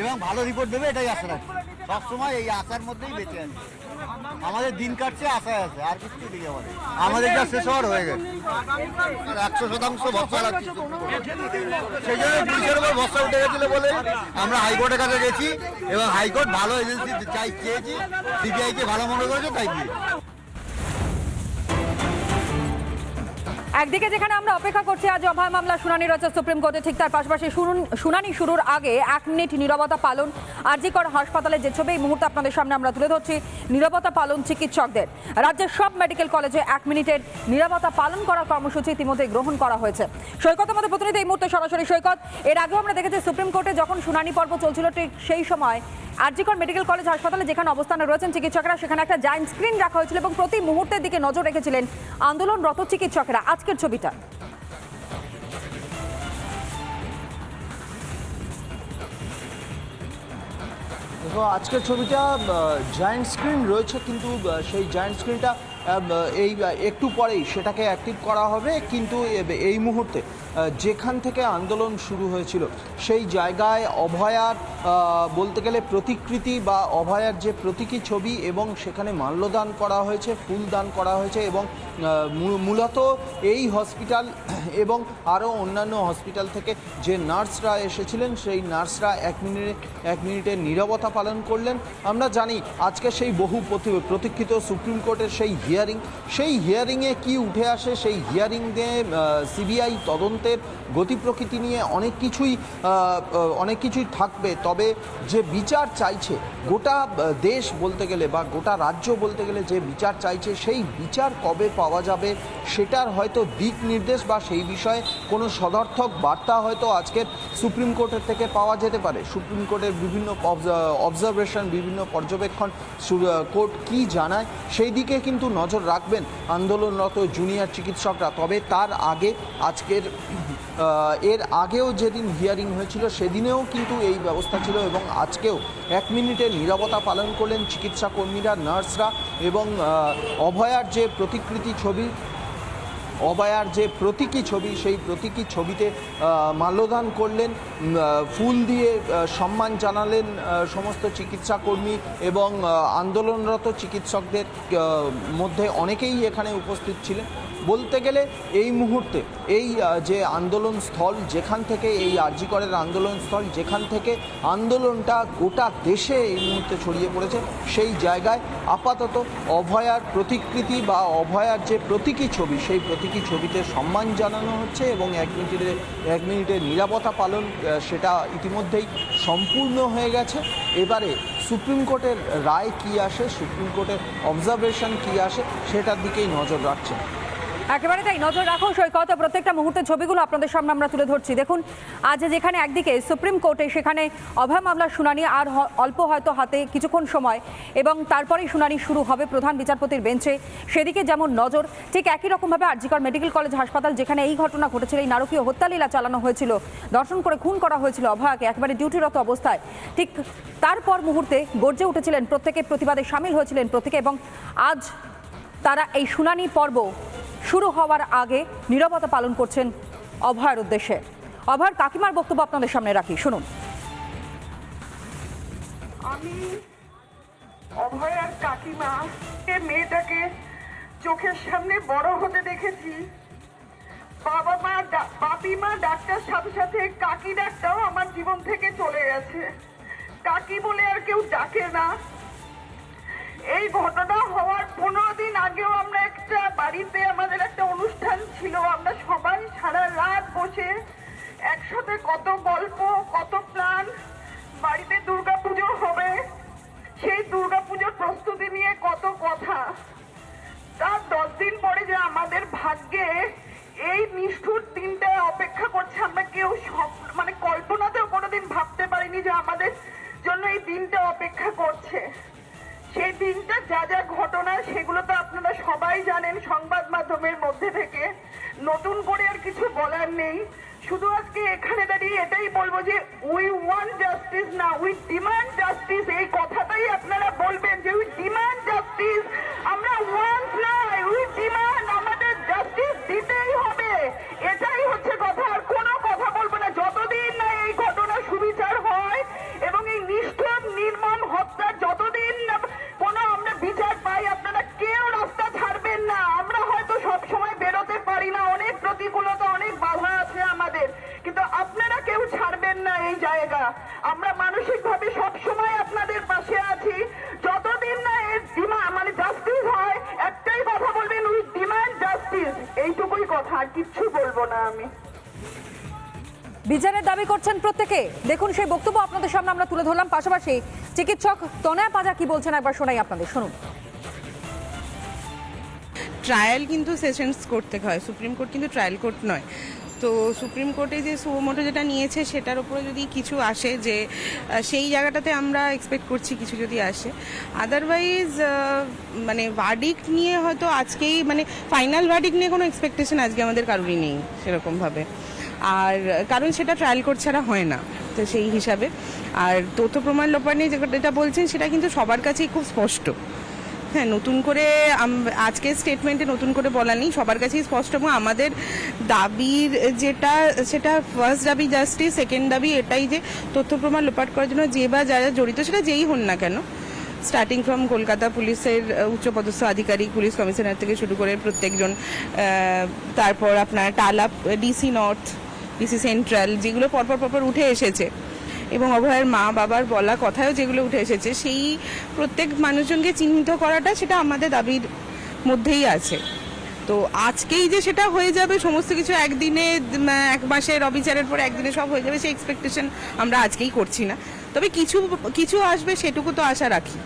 এবং ভালো রিপোর্ট দেবে, এটাই আশা রাখছি। সবসময় এই আশার মধ্যেই বেঁচে আছি। আমাদের দিন কাটছে, আশায় আছে, আর কিছু দিকে আমাদের। আমাদের যা শেষ হওয়ার হয়ে গেছে। আর একশো শতাংশ ভরসা রাখছি। সেই জন্য পুলিশের উপর ভরসা উঠে গেছিল বলে আমরা হাইকোর্টের কাছে গেছি, এবং হাইকোর্ট ভালো এজেন্সি চাই, চেয়েছি সিবিআইকে ভালো মনে করেছে, তাই দিয়েছি একদিকে যেখানে আমরা অপেক্ষা করছি, আজ অভয় মামলা শুনানি রয়েছে সুপ্রিম কোর্টে। ঠিক তার পাশাপাশি শুনুন- শুরুর আগে এক মিনিট নীরবতা পালন, আরজিকর হাসপাতালে যে ছবি, এই মুহূর্তে আপনাদের সামনে আমরা তুলে ধরছি, নীরবতা পালন চিকিৎসকদের। রাজ্যের সব মেডিকেল কলেজে এক মিনিটের নীরবতা পালন করার কর্মসূচি ইতিমধ্যে গ্রহণ করা হয়েছে। সৈকত আমাদের প্রতিনিধি এই মুহূর্তে সরাসরি সৈকত। এর আগেও আমরা দেখেছি, সুপ্রিম কোর্টে যখন শুনানি পর্ব চলছিল, ঠিক সেই সময় আরজিকর মেডিকেল কলেজ হাসপাতালে যেখানে অবস্থানে রয়েছেন চিকিৎসকরা, সেখানে একটা জায়েন্ট স্ক্রিন রাখা হয়েছিল এবং প্রতি মুহূর্তের দিকে নজর রেখেছিলেন আন্দোলনরত চিকিৎসকরা। আজকের ছবিটা। আজকের ছবিটা জায়েন্ট স্ক্রিন রয়েছে কিন্তু সেই জায়েন্ট স্ক্রিনটা এই, একটু পরেই সেটাকে অ্যাক্টিভ করা হবে, কিন্তু এই মুহূর্তে যেখান থেকে আন্দোলন শুরু হয়েছিল, সেই জায়গায় অভয়ার বলতে গেলে প্রতিকৃতি বা অভয়ার যে প্রতীকী ছবি এবং সেখানে মাল্যদান করা হয়েছে, ফুল দান করা হয়েছে এবং মূলত এই হসপিটাল এবং আরও অন্যান্য হসপিটাল থেকে যে নার্সরা এসেছিলেন, সেই নার্সরা এক মিনিটে, এক মিনিটের নীরবতা পালন করলেন। আমরা জানি আজকে সেই বহু প্রতি- প্রতীক্ষিত সুপ্রিম কোর্টের সেই হিয়ারিং, সেই হিয়ারিংয়ে কি উঠে আসে, সেই হিয়ারিং দিয়ে সিবিআই তদন্তের গতি প্রকৃতি নিয়ে অনেক কিছুই অনেক কিছুই থাকবে। তবে যে বিচার চাইছে, গোটা দেশ বলতে গেলে বা গোটা রাজ্য বলতে গেলে যে বিচার চাইছে, সেই বিচার কবে পাওয়া যাবে, সেটার হয়তো দিক নির্দেশ বা সেই বিষয়ে কোনো সদর্থক বার্তা হয়তো আজকের সুপ্রিম কোর্টের থেকে পাওয়া যেতে পারে। সুপ্রিম কোর্টের বিভিন্ন অবজারভেশন, বিভিন্ন পর্যবেক্ষণ কোর্ট কি জানায় সেই দিকে কিন্তু নজর রাখবেন আন্দোলনরত জুনিয়র চিকিৎসকরা। তবে তার আগে, আজকের এর আগেও যেদিন হিয়ারিং হয়েছিল, সেদিনেও কিন্তু এই ব্যবস্থা ছিল এবং আজকেও এক মিনিটের নীরবতা পালন করলেন চিকিৎসা কর্মীরা নার্সরা এবং অভয়ার যে প্রতিকৃতি ছবি অবায়ার যে প্রতীকী ছবি, সেই প্রতীকী ছবিতে মাল্যদান করলেন ফুল দিয়ে সম্মান জানালেন সমস্ত চিকিৎসা কর্মী এবং আন্দোলনরত চিকিৎসকদের মধ্যে অনেকেই এখানে উপস্থিত ছিলেন। বলতে গেলে এই মুহূর্তে এই যে আন্দোলন স্থল, যেখান থেকে এই আর্যিকরের আন্দোলন স্থল, যেখান থেকে আন্দোলনটা গোটা দেশে এই মুহূর্তে ছড়িয়ে পড়েছে, সেই জায়গায় আপাতত অভয়ার প্রতিকৃতি বা অভয়ার যে প্রতীকী ছবি, সেই প্রতীকী ছবিতে সম্মান জানানো হচ্ছে এবং এক মিনিটের এক মিনিটের নিরাপত্তা পালন সেটা ইতিমধ্যেই সম্পূর্ণ হয়ে গেছে। এবারে সুপ্রিম কোর্টের রায় কি আসে, সুপ্রিম কোর্টের অবজারভেশন কি আসে, সেটার দিকেই নজর রাখছে একেবারে তাই, নজর রাখুন সৈকত, প্রত্যেকটা মুহূর্তের ছবিগুলো আপনাদের সামনে আমরা তুলে ধরছি। দেখুন, আজ যেখানে একদিকে সুপ্রিম কোর্টে, সেখানে অভয় মামলার শুনানি, আর অল্প হয়তো হাতে কিছুক্ষণ সময়, এবং তারপরেই শুনানি শুরু হবে প্রধান বিচারপতির বেঞ্চে। সেদিকে যেমন নজর, ঠিক একই রকমভাবে আরজিকর মেডিকেল কলেজ হাসপাতাল, যেখানে এই ঘটনা ঘটেছিল, এই নারকীয় হত্যালীলা চালানো হয়েছিল, দর্শন করে খুন করা হয়েছিল অভয়াকে একেবারে ডিউটিরত অবস্থায়। ঠিক তারপর মুহূর্তে গর্জে উঠেছিলেন প্রত্যেকে, প্রতিবাদে সামিল হয়েছিলেন প্রত্যেকে, এবং আজ তারা এই শুনানি পর্ব শুরু হওয়ার আগে নীরবতা পালন করছেন অভয়ের উদ্দেশ্যে। অভয়ের কাকিমার বক্তব্য আপনাদের সামনে রাখি, শুনুন। আমি অভয়ার কাকিমা মেয়েটাকে চোখের সামনে বড় হতে দেখেছি। বাবা মা বাপি মা, ডাক্তার, সাথে সাথে কাকি ডাক্তারও আমার জীবন থেকে চলে গেছে। কাকি বলে আর কেউ ডাকে না। এই ঘটনা হওয়ার পনেরো দিন আগেও আমরা একটা বাড়িতে, আমাদের একটা অনুষ্ঠান ছিল। আমরা সবাই সারা রাত বসে একসাথে কত গল্প, কত প্ল্যান, বাড়িতে দুর্গা পুজো হবে, সেই দুর্গা পুজোর প্রস্তুতি নিয়ে কত কথা। তার দশ দিন পরে যে আমাদের ভাগ্যে এই নিষ্ঠুর দিনটা অপেক্ষা করছে, আমরা কেউ সব মানে কল্পনাতেও কোনোদিন ভাবতে পারিনি যে আমাদের জন্য এই দিনটা অপেক্ষা করছে। সেই দিনটা যা যা ঘটনা, সেগুলো তো আপনারা সবাই জানেন সংবাদ মাধ্যমের মধ্যে থেকে। নতুন করে আর কিছু বলার নেই। শুধু আজকে এখানে দাঁড়িয়ে এটাই বলব যে উই ওয়ান্ট জাস্টিস না উই ডিমান্ড জাস্টিস এই কথাটাই আপনারা বলবেন যে উই ডিমান্ড জাস্টিস আমরা ওয়ান্ট না উই ডিমান্ড আমরা মানসিকভাবে সব সময় আপনাদের পাশে আছি। যতদিন না এর ডিমান্ড মানে জাস্টিস হয় একটাই কথা বলবেন উই ডিমান্ড জাস্টিস এইটুকুই কথা আর কিচ্ছু বলব না আমি। বিচারের দাবি করছেন প্রত্যেকে। দেখুন সেই বক্তব্য আপনাদের সামনে আমরা তুলে ধরলাম। পাশাপাশি চিকিৎসক তনয়া পাজা কি বলছেন একবার শোনাই আপনাদের। শুনুন। ট্রায়াল কিন্তু সেশনস কোর্ট থেকে হয়। সুপ্রিম কোর্ট কিন্তু ট্রায়াল কোর্ট নয়। তো সুপ্রিম কোর্টে যে সুমোটো যেটা নিয়েছে, সেটার উপরে যদি কিছু আসে যে সেই জায়গাটাতে আমরা এক্সপেক্ট করছি কিছু যদি আসে। আদারওয়াইজ মানে ভার্ডিক্ট নিয়ে হয়তো আজকেই মানে ফাইনাল ভার্ডিক্ট নিয়ে কোনো এক্সপেকটেশন আজকে আমাদের কারোরই নেই সেরকমভাবে। আর কারণ সেটা ট্রায়াল কোর্ট ছাড়া হয় না, তো সেই হিসাবে। আর তথ্য প্রমাণ লোপার নিয়ে যেটা বলছেন, সেটা কিন্তু সবার কাছেই খুব স্পষ্ট। হ্যাঁ নতুন করে আজকের স্টেটমেন্টে নতুন করে বলা নেই। সবার কাছেই স্পষ্ট এবং আমাদের দাবির যেটা, সেটা ফার্স্ট দাবি জাস্টিস সেকেন্ড দাবি এটাই যে তথ্য প্রমাণ লোপাট করার জন্য যে বা যারা জড়িত, সেটা যেই হন না কেন। স্টার্টিং ফ্রম কলকাতা পুলিশের উচ্চপদস্থ আধিকারিক, পুলিশ কমিশনার থেকে শুরু করে প্রত্যেকজন তারপর আপনার টালাপ ডিসি নর্থ ডিসি সেন্ট্রাল যেগুলো পরপর পরপর উঠে এসেছে। এবং অভয়ের মা বাবার বলা কথায়ও যেগুলো উঠে এসেছে, সেই প্রত্যেক মানুষজনকে চিহ্নিত করাটা সেটা আমাদের দাবির মধ্যেই আছে। তো আজকেই যে সেটা হয়ে যাবে, সমস্ত কিছু একদিনে এক মাসের অবিচারের পর একদিনে সব হয়ে যাবে, সেই এক্সপেকটেশন আমরা আজকেই করছি না। তবে কিছু কিছু আসবে সেটুকু তো আশা রাখি।